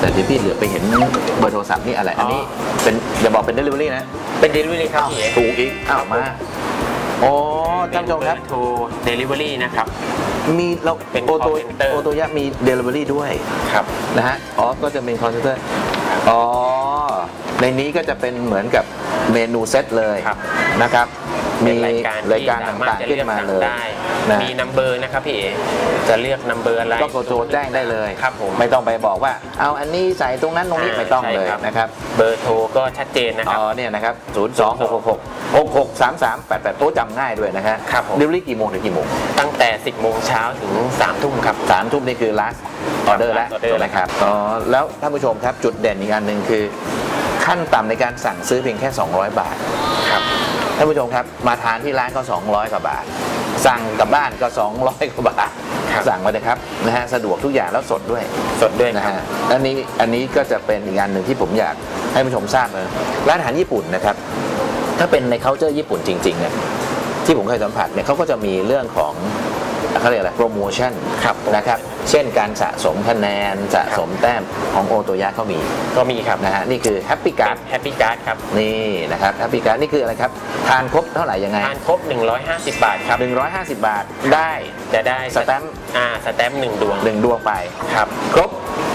แต่ที่พี่เหลือไปเห็นเบอร์โทรศัพท์นี่อะไร อันนี้อ๋อเป็นอย่าบอกเป็น delivery นะ เป็น delivery ครับพี่เอ๋ถูกอีกอ้าวมาโอ้ท่านผู้ชมครับโทร delivery นะครับมีเราเป็นโอโต call center โอโตยะมี delivery ด้วยครับนะฮะอ๋อก็จะเป็นคอนเซนเตอร์อ๋อในนี้ก็จะเป็นเหมือนกับเมนูเซตเลยครับนะครับเป็มีนรายการรายการที่สต่างๆขึ้นมาเลยได้ นะมีนัมเบอร์นะครับพี่เอ๋จะเลือกนัมเบอร์อะไรก็โทรแจ้งได้เลยครับผมไม่ต้องไปบอกว่า เอาอันนี้ใส่ตรงนั้นตรงนี้อ่าไม่ต้องเลยใช่ครับนะครับเบอร์โทรก็ชัดเจนนะคอ๋รับอเนี่ยนะครับ 0 2 6 6 6 6 6 3 3 8 8โต๊ะจำง่ายด้วยนะฮะครับผมเดลิเวอรี่กี่โมงถึงกี่โมงตั้งแต่ 10 โมงเช้าถึง 3 ทุ่มครับสามทุ่มนี่คือ last order แล้ว last order ถูกไหมครับอ๋อแล้วท่านผู้ชมครับจุดเด่นอีกอันหนึ่งคือ ขั้นต่ำในการสั่งซื้อเพียงแค่ 200 บาทครับท่านผู้ชมครับ มาทานที่ร้านก็ 200 กว่าบาท สั่งกลับบ้านก็ 200กว่าบาทครับสั่งมาเลยครับนะฮะสะดวกทุกอย่างแล้วสดด้วยสดด้วยนะครับฮะอันนี้อันนี้ก็จะเป็นอีกอันหนึ่งที่ผมอยากให้ผู้ชมทราบเลยร้านอาหารญี่ปุ่นนะครับ ถ้าเป็นใน c u เจอร์ญี่ปุ่นจริงๆเนี่ยที่ผมเคยสัมผัสเนี่ยเขาก็จะมีเรื่องของ เขาเรียกอะไรโปรโมชั่นครับนะครับเช่นการสะสมคะแนนสะสมแต้มของโอโตยะเขามีก็มีครับนะฮะนี่คือแฮปปี้การ์ดแฮปปี้การ์ดครับนี่นะครับแฮปปี้การ์ดนี่คืออะไรครับทานครบเท่าไหร่ยังไงทานครบ 150 บาทครับ150 บาทได้จะได้สแตมป์อ่าสแตมป์หนึ่งดวงหนึ่งดวงไปครับครบ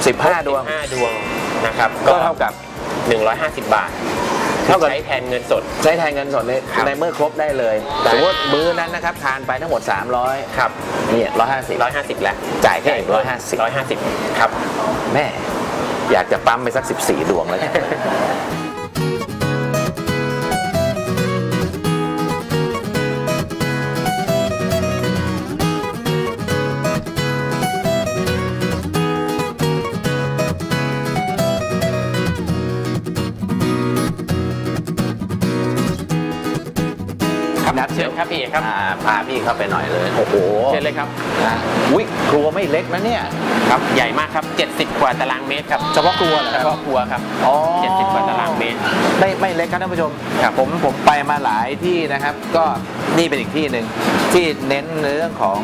15 ดวง5ดวงนะครับก็เท่ากับ 150 บาท เท่ากับใช้แทนเงินสด ใช้แทนเงินสดเลยครับในเมื่อครบได้เลยได้สมมติมื้อนั้นนะครับทานไปทั้งหมด 300ครับเนี่ย150 150แล้วจ่ายแค่อีก150 150ครับแม่อยากจะปั๊มไปสัก 14 ดวงแล้ว ครับนัดเชิญครับพี่เอกครับอ่าพาพี่เข้าไปหน่อยเลยโอ้โหเชิญเลยครับนะอุ้ยครัวไม่เล็กนะเนี่ยครับใหญ่มากครับ 70 กว่าตารางเมตรครับเฉพาะครัวเหรอเฉครับพาะครัวครับอ๋อ70 กว่าตารางเมตรไม่ไม่เล็กครับท่านผู้ชมครับผมผมไปมาหลายที่นะครับ ก็นี่เป็นอีกที่หนึ่งที่เน้นในเรื่องของ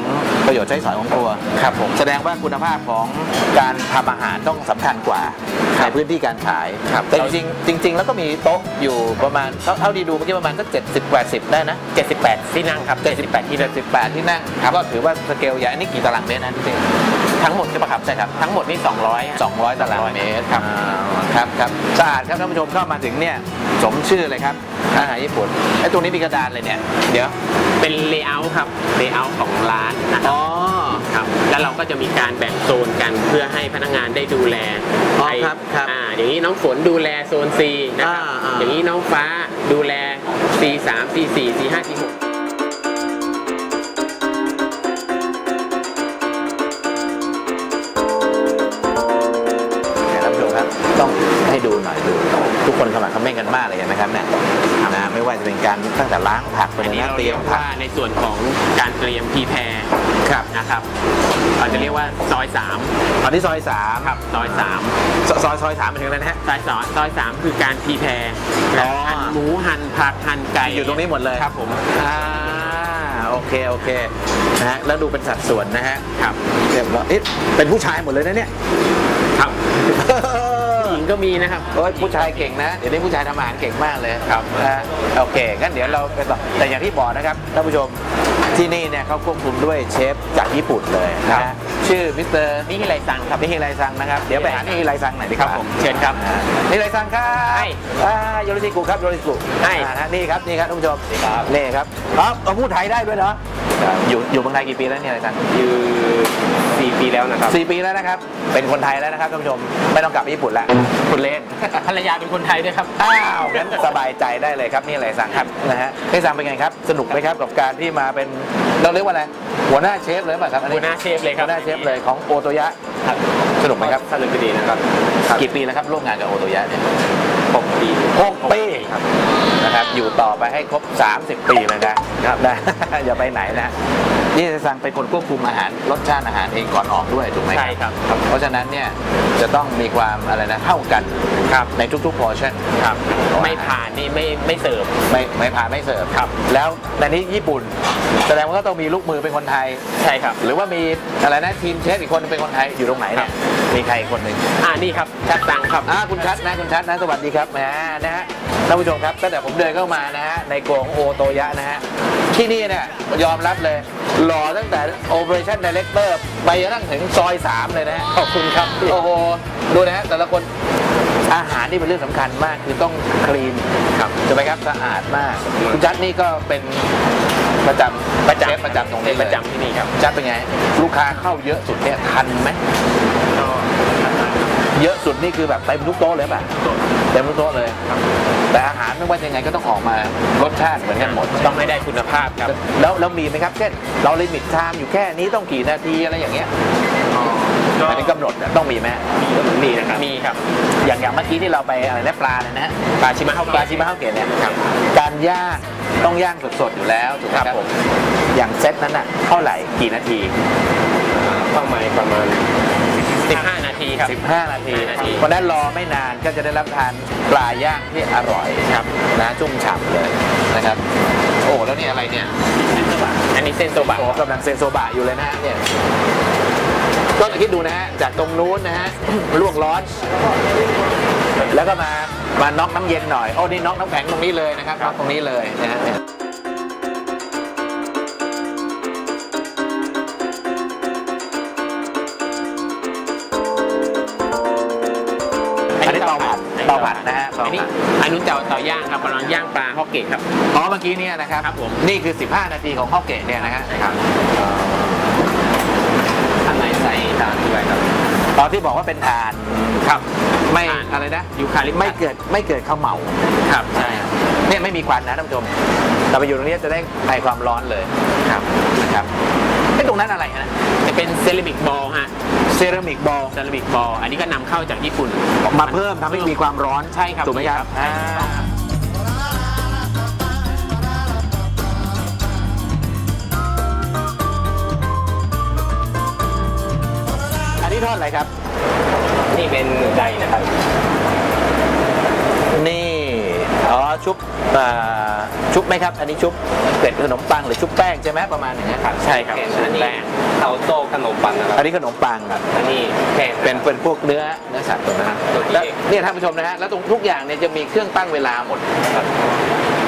ประโยชน์ใช้สอยของครัวครับผมแสดงว่าคุณภาพของการทำอาหารต้องสำคัญกว่าครั ในบพื้นที่การขายครับแต่จริงๆจริง ๆ แล้วก็มีโต๊ะอยู่ประมาณเท่าเท่าที่ดูเมื่อกี้ประมาณสักเจ็ดสิบแปดสิบได้นะ 78 ที่นั่งครับ78ที่นั่ง78 ที่นั่งก็ถือว่าสเกลใหญ่อันนี้กี่ตารางเมตรนะพี่เต้ทั้งหมดใช่ปะครับใช่ครับ ทั้งหมดนี่ 200 200 ตารางเมตรครับอ่าครับครับสะอาดครับท่านผู้ชมเข้ามาถึงเนี่ยสมชื่อเลยครับอาหารญี่ปุ่นไอ้ตรงนี้มีกระดานเลยเนี่ย เดี๋ยวเป็นเลเยอร์ครับเลเยอร์ของร้านนะครับอ๋อ ครับแล้วเราก็จะมีการแบ่งโซนกันเพื่อให้พนักงานได้ดูแลอ๋อไอ้ครับครับอ่าอย่างนี้น้องฝนดูแลโซน C นะครับอ่าอ่า อย่างนี้น้องฟ้าดูแล C 3 C 4 C 5 C 6 คนขมักเขม้นกันมากเลยเห็นไหมครับเนี่ยนะไม่ว่าจะเป็นการตั้งแต่ล้างผักไปอันเลยนี้นะเราเตรีเรียยมกผัว่ากในส่วนของการเตรียมพีแพรครับนะครับเราจะเรียกว่าซอยสามตอนนี้ซอยสามครับซอยสามซซอยซอยสามเป็นถึงแล้วนะฮะ ซอยสองซอยสามคือการพีแพรอ๋อ หั่นหมูหั่นผักหั่นไก่อยู่ตรงนี้หมดเลยครับผมอ่าโอเคโอเคนะฮะแล้วดูเป็นสัดส่วนนะฮะครับเรียบร้อยเอ๊ะเป็นผู้ชายหมดเลยนะเนี่ย ครับผู้ห ญิงก็มีนะครับโอ้ยผู้ชายเก่งนะ เดี๋ยวนี้ผู้ชายทำอาหารเก่งมากเลยครับนะฮะโอเคงั้นเดี๋ยวเราไปต่อแต่อย่างที่บอกนะครับท่านผู้ชมที่นี่เนี่ยเขาควบคุมด้วยเชฟจากญี่ปุ่นเลยนะฮะชื่อมิสเตอร์นี่คือไรซังครับนิฮิไรซังนะครับ เดี๋ยวไปหานิฮิไรซังหน่อยดีกครับว่าผมเชิญครับอ่านิฮิไรซังครับให้อ่าโยริซิกุครับโยริซิกุให้อ่าฮะนี่ครับนี่ครับท่านผู้ชมนี่ครับอ๋อเอาพูดไทยได้ด้วยเนาะอยู่อยู่เมืองไทยกี่ปีแล้วเนี่ยไรซัง อยู่สี่ปีแล้วนะครับ สี่ปีแล้วนะครับ เป็นคนไทยแล้วนะครับท่านผู้ชม ไม่ต้องกลับไปญี่ปุ่นแล้วคุณเล่นภรรยาเป็นคนไทยด้วยครับ อ้าวงั้นสบายใจได้เลยครับนี่อะไรสั่งครับนะฮะพี่สั่งเป็นไงครับ สนุกไหมครับกับการที่มาเป็นเราเรียกว่าอะไรหัวหน้าเชฟเลยป่ะครับอันนี้หัวหน้าเชฟเลยครับหัวหน้าเชฟเลยของโอโตยะครับสนุกไหมครับสนุกดีนะครับกี่ปีแล้วครับร่วมงานกับโอโตยะเนี่ยหกปีหกปีนะครับอยู่ต่อไปให้ครบ 30 ปีเลยนะครับนะอย่าไปไหนนะ นี่จะสั่งเป็นคนควบคุมอาหารรสชาติอาหารเองก่อนออกด้วยถูกไหมใช่ครับ เพราะฉะนั้นเนี่ยจะต้องมีความอะไรนะเท่ากันครับในทุกๆ portion ครับไม่ผ่านนี่ไม่ไม่เสิร์ฟไม่ไม่ผ่านไม่เสิร์ฟครับ แล้วในนี้ญี่ปุ่น แสดงว่าก็ต้องมีลูกมือเป็นคนไทยใช่ครับ หรือว่ามีอะไรนะทีมเชฟอีกคนเป็นคนไทยอยู่ตรงไหนเนี่ยมีใครอีกคนหนึ่งอ่านี่ครับชัดตังครับอ่าคุณชัดนะคุณชัดนะสวัสดีครับแหมนะฮะท่านผู้ชมครับตั้งแต่ผมเดินเข้ามานะฮะในกรงโอโตยะนะฮะ ที่นี่เนี่ยยอมรับเลย หล่อตั้งแต่ Operation Director ไปจนตั้งถึงซอย 3 เลยนะฮะขอบคุณครับพี่โอ้โห ดูนะฮะแต่ละคนอาหารนี่เป็นเรื่องสำคัญมากคือต้องคลีนครับใช่ไหมครับสะอาดมาก คุณจัดนี่ก็เป็นประจำประจำเชฟประจำตรงนี้เป็นเลยประจำที่นี่ครับจัดเป็นไง ลูกค้าเข้าเยอะสุดเนี่ยทันไหมก็ เยอะสุดนี่คือแบบเต็มทุกโต๊ะเลยป่ะเต็มทุกโต๊ะเลยแต่อาหารไม่ว่ายังไงก็ต้องออกมารสชาติเหมือนกันหมด ต้องให้ได้คุณภาพครับ แล้วแล้วมีไหมครับ เช่น เราลิมิตไทม์อยู่แค่นี้ต้องกี่นาทีอะไรอย่างเงี้ยก็อันนี้กำหนดเนี่ยต้องมีไหมมีนะครับ มีครับ อย่างอย่างเมื่อกี้ที่เราไปอะไรนะปลาเนี่ยนะฮะปลาชิมะเข้าปลาชิมะข้าวเกตเนี่ยครับการย่างต้องย่างสดๆอยู่แล้วถูกไหมคครัรับบผมอย่างเซตนั้นอะเท่าไหร่กี่นาทีเข้ามาประมาณ15นาที ครับ 15 นาที15นาทีเพราะฉะนั้นรอไม่นานก็จะได้รับทานปลาย่างที่อร่อยครับนะชุ่มฉ่ำเลยนะครับ โอ้แล้วนี่อะไรเนี่ยอันนี้เส้นโซบะโอ้กำลังเซนโซบะอยู่เลยนะฮะเนี่ยก็คิดดูนะฮะจากตรงนู้นนะฮะลวกร้อน แล้วก็มามาน็อกน้ำเย็นหน่อยโอ้นี่น็อกน้ำแข็งตรงนี้เลยนะครับน็อกตรงนี้เลยนะฮะ นี้อันนู้นเตาเตาย่างครับกำลังย่างปลาฮอกเกตครับ อ๋อเมื่อกี้เนี่ยนะครับ ครับผม นี่คือ 15 นาทีของข้าวเกตเนี่ยนะฮะครับข้างในใส่ทานด้วยครับ ตอนที่บอกว่าเป็นทานครับไม่ทานอะไรนะยูคาลิปตัส ไม่เกิดไม่เกิดข้าวเหมาครับใช่ เนี่ยไม่มีควันนะท่านผู้ชมแต่ไปอยู่ตรงนี้จะได้ไอความร้อนเลยครับนะครับไอ้ตรงนั้นอะไรนะจะเป็นเซรามิกบอลฮะ เซรามิกบอลเซรามิกบอลอันนี้ก็นำเข้าจากญี่ปุ่นมาเพิ่มทำให้มีความร้อนใช่ครับถูกไหมครับใช่อ่าอันนี้ทอดอะไรครับ นี่เป็นไดนะครับ นี่ อ๋อ ชุบอ่า ชุบไหมครับ อันนี้ชุบเกล็ดขนมปังหรือชุบแป้งใช่ไหมประมาณอย่างเงี้ยครับใช่ครับอันนี้เตาโต้ขนมปังนะครับอันนี้ขนมปังอันนี้แป้งเป็นเป็นพวกเนื้อเนื้อสัตว์ตรงนั้นตัวนี้แล้วเนี่ยท่านผู้ชมนะฮะแล้วตรงทุกอย่างเนี่ยจะมีเครื่องตั้งเวลาหมด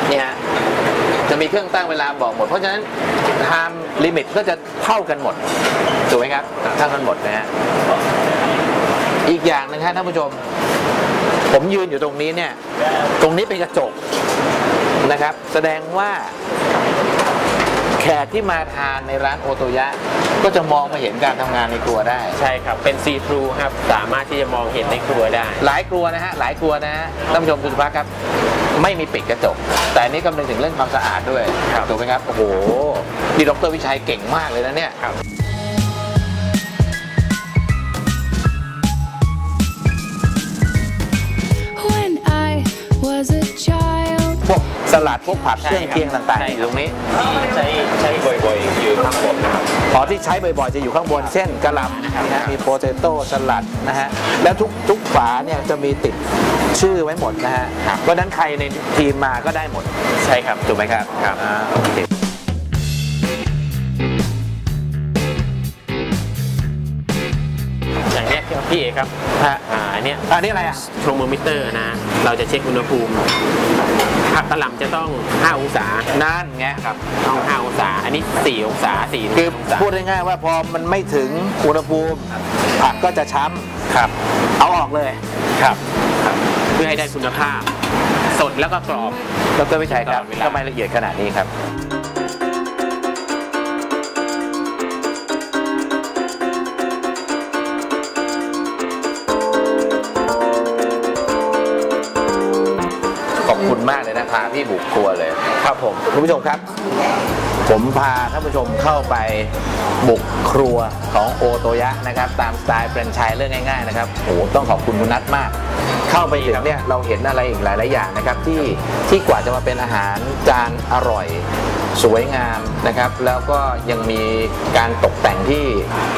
เนี่ยฮะจะมีเครื่องตั้งเวลาบอกหมด เพราะฉะนั้น time limit ก็จะเท่ากันหมดถูกไหมครับเท่ากันหมดนะฮะอีกอย่างหนึงฮะท่านผู้ชม ผมยืนอยู่ตรงนี้เนี่ย ตรงนี้เป็นกระจก นะครับ แสดงว่าแขกที่มาทานในร้านโอโตยะ ก็จะมองมาเห็นการทำงานในครัวได้ ใช่ครับ เป็นซีทรูครับ สามารถที่จะมองเห็นในครัวได้ หลายครัวนะฮะหลายครัวนะฮะท่านผู้ชมคุณพักครับ ไม่มีปิดกระจก แต่อันนี้กำลังถึงเรื่องความสะอาดด้วยครับ ถูกไหมครับ โอ้โหนี่ดรวิชัยเก่งมากเลยนะเนี่ย ครับ สลัดพวกผักเคใช่รื่องครับเคียงต่างใช่ๆอยู่ตรงนี้ใช้ใช้บ่อยๆอยู่ข้างบนนะครับอ๋อที่ใช้บ่อยๆจะอยู่ข้างบน เช่นกะหล่ำนะฮะมีโปเตโต้สลัดนะฮะแล้วทุกทุกฝาเนี่ยจะมีติดชื่อไว้หมดนะฮะครับเพราะฉะนั้นใครในทีมมาก็ได้หมดใช่ครับถูกไหมครับครับอ่าโอเค พี่เอกครับฮะ อ่าอันเนี้ยอันนี้อะไรอะ โทรโมมิเตอร์นะ เราจะเช็คอุณหภูมิผักกะหล่ำจะต้อง 5 องศา นั่นไงครับ ต้อง 5 องศา อันนี้ 4 องศา4คือองศาพูดง่ายๆว่าพอมันไม่ถึงอุณหภูมิผักก็จะช้ำครับ เอาออกเลย ครับครับเพื่อให้ได้คุณภาพ สดแล้วก็กรอบดรวิชัยครับตลอดเวลาทำไมละเอียดขนาดนี้ครับ อบคุณมากเลยนะพาพี่บุกครัวเลย ครับผมคุณผู้ชมครับ ผมพาท่านผู้ชมเข้าไปบุกครัวของโอโตยะนะครับ ตามสไตล์แฟรนไชส์เรื่องง่ายๆนะครับโอ้โหต้องขอบคุณคุณนัทมาก เข้าไปถึงเนี่ยเราเห็นอะไรอีกหลายๆอย่างนะครับที่ที่กว่าจะมาเป็นอาหารจานอร่อย สวยงามนะครับ แล้วก็ยังมีการตกแต่งที่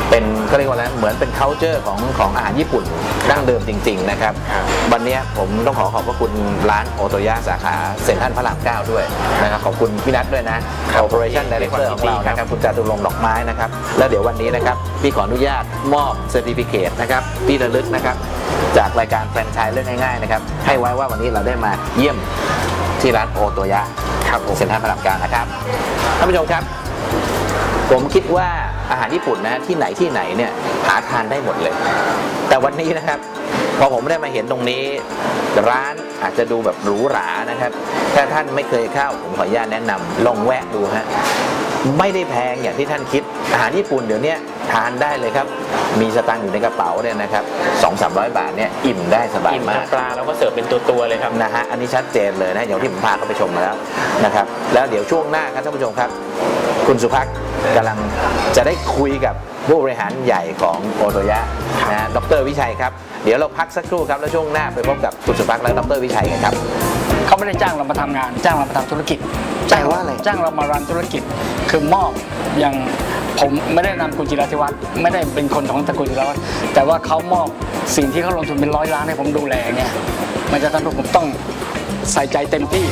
เป็นเขาเรียกว่าอะไรเหมือนเป็น c u เจอร์ของของอาหารญี่ปุ่นดั้งเดิมจริง ๆ นะครับครับวันนี้ผมต้องขอขอบพระคุณร้านโอโตยะสาขาเซ็นทรัลพระราม9ด้วยนะครับขอบคุณพี่นัทด้วยนะ Operation Director ของเรานะครับคุณจาตุรงค์ดอกไม้นะครับ แล้วเดี๋ยววันนี้นะครับพี่ขออนุญาตมอบเซอร์ติฟิเคตนะครับที่ระลึกนะครับจากรายการแฟรนไชส์เรื่องง่ายๆนะครับให้ไว้ว่าวันนี้เราได้มาเยี่ยม ที่ร้านโอโตยะครับเซ็นทรัลพระรามเก้านะครับท่านผู้ชมครับ ผมคิดว่าอาหารญี่ปุ่นนะที่ไหนที่ไหนเนี่ยหาทานได้หมดเลย แต่วันนี้นะครับพอผมได้มาเห็นตรงนี้ร้านอาจจะดูแบบหรูหรานะครับ ถ้าท่านไม่เคยเข้าผมขออนุญาตแนะนำลองแวะดูฮะไม่ได้แพงอย่างที่ท่านคิด อาหารญี่ปุ่นเดี๋ยวนี้ทานได้เลยครับ มีสตางค์อยู่ในกระเป๋าเนี่ยนะครับสองสามร้อยบาทเนี่ยอิ่มได้สบายอิ่มมาทั้กงปลาเราก็เสิร์ฟเป็นตัวๆเลยครับนะฮะอันนี้ชัดเจนเลยนะอย่างที่ผมพาเขาไปชมมาแล้วนะครับ แล้วเดี๋ยวช่วงหน้าครับท่านผู้ชมครับ คุณสุภักกำลังจะได้คุยกับผู้บริหารใหญ่ของโอโตยะนะฮะดรวิชัยครับ เดี๋ยวเราพักสักครู่ครับ แล้วช่วงหน้าไปพบกับคุณสุภักและดรวิชัยกันครับเขาไม่ได้จ้างเรามาทำงาน จ้างเรามาทำธุรกิจจ้างว่าอะไรจ้างเรามารันธุรกิจคือมอบอย่าง ผมไม่ได้นำคุณจิราธิวัฒน์ไม่ได้เป็นคนของตระกูลจิราวัฒน์แต่ว่าเขามอบสิ่งที่เขาลงทุนเป็นร้อยล้านให้ผมดูแลเนี่ยมันจะทำให้ผมต้องใส่ใจเต็มที่